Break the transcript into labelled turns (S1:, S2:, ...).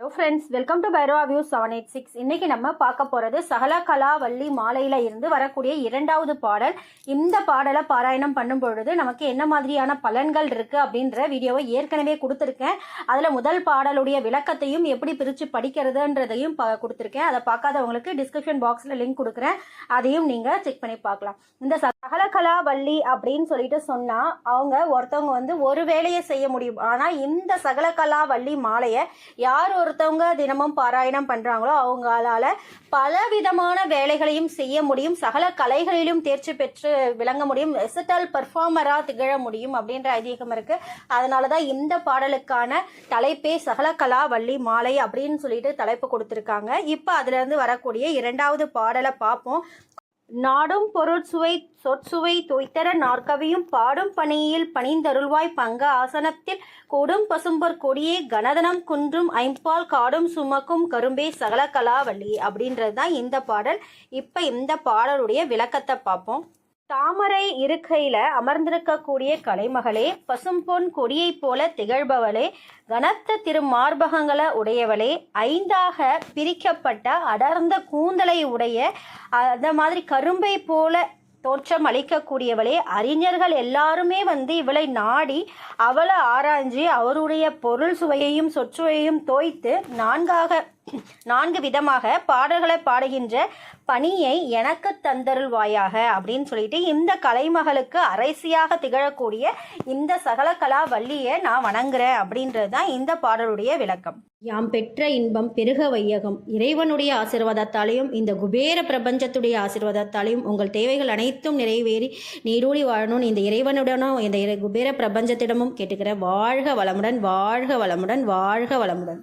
S1: Hello friends welcome to pyro view seven eight six இன்னைக்கு நம்ம பார்க்க போகிறது சகலகலா வள்ளி மாலையில் இருந்து வரக்கூடிய இரண்டாவது பாடல். இந்த பாடலை பாராயணம் பண்ணும் பொழுது நமக்கு என்ன மாதிரியான பலன்கள் இருக்குது அப்படின்ற வீடியோவை ஏற்கனவே கொடுத்துருக்கேன். அதில் முதல் பாடலுடைய விளக்கத்தையும் எப்படி பிரித்து படிக்கிறதுன்றதையும் பா கொடுத்துருக்கேன். அதை பார்க்காதவங்களுக்கு டிஸ்கிரிப்ஷன் பாக்ஸில் லிங்க் கொடுக்குறேன். அதையும் நீங்கள் செக் பண்ணி பார்க்கலாம். இந்த சகலகலா வள்ளி அப்படின்னு சொல்லிட்டு சொன்னால் அவங்க ஒருத்தவங்க வந்து ஒரு வேலையை செய்ய முடியும். ஆனால் இந்த சகலகலா வள்ளி மாலையை யார் ஒருத்தவங்க தினமும் பாராயணம் பண்ணுறாங்களோ அவங்களால பல விதமான வேலைகளையும் செய்ய முடியும். சகல கலைகளிலும் தேர்ச்சி பெற்று விளங்க முடியும். ரெசிட்டல் பெர்ஃபார்மராக திகழ முடியும் அப்படின்ற ஐதீகம் இருக்குது அதனால தான் இந்த பாடலுக்கான தலைப்பே சகலகலா வள்ளி மாலை அப்படின்னு சொல்லிட்டு தலைப்பு கொடுத்துருக்காங்க. இப்போ அதுலேருந்து வரக்கூடிய இரண்டாவது பாடலை பார்ப்போம். நாடும் பொருட்சுவை சொற்சுவை தொய்த்தர நாற்கவியும் பாடும் பணியில் பணிந்தருள்வாய் பங்க ஆசனத்தில் கொடும் பசும்பர் கொடியே கனதனம் குன்றும் ஐம்பால் காடும் சுமக்கும் கரும்பே சகல கலாவள்ளி அப்படின்றது தான் இந்த பாடல். இப்போ இந்த பாடலுடைய விளக்கத்தை பார்ப்போம். தாமரை இருக்கையில அமர்ந்திருக்கக்கூடிய கலைமகளே பசும்பொன் கொடியைப் போல திகழ்பவளே கனத்த திருமார்பகங்களை உடையவளே ஐந்தாக பிரிக்கப்பட்ட அடர்ந்த கூந்தலை உடைய அந்த மாதிரி கரும்பை போல தோற்றம் அளிக்கக்கூடியவளே அறிஞர்கள் எல்லாருமே வந்து இவளை நாடி அவளை ஆராய்ஞ்சு அவருடைய பொருள் சுவையையும் சொற்சுவையையும் தோய்த்து நான்காக நான்கு விதமாக பாடல்களை பாடுகின்ற பணியை எனக்கு தந்தருள்வாயாக அப்படின்னு சொல்லிட்டு இந்த கலைமகளுக்கு அரைசியாக திகழக்கூடிய இந்த சகல கலா வள்ளியை நான் வணங்குறேன் அப்படின்றது தான் இந்த பாடலுடைய விளக்கம். யாம் பெற்ற இன்பம் பெருக வையகம். இறைவனுடைய ஆசீர்வாதத்தாலையும் இந்த குபேர பிரபஞ்சத்துடைய ஆசீர்வாதத்தாலையும் உங்கள் தேவைகள் அனைத்தும் நிறைவேறி நீரூழி வாழணும் இந்த இறைவனுடனும் இந்த இறை- குபேர பிரபஞ்சத்திடமும் கேட்டுக்கிறேன் வாழ்க வளமுடன் வாழ்க வளமுடன் வாழ்க வளமுடன்.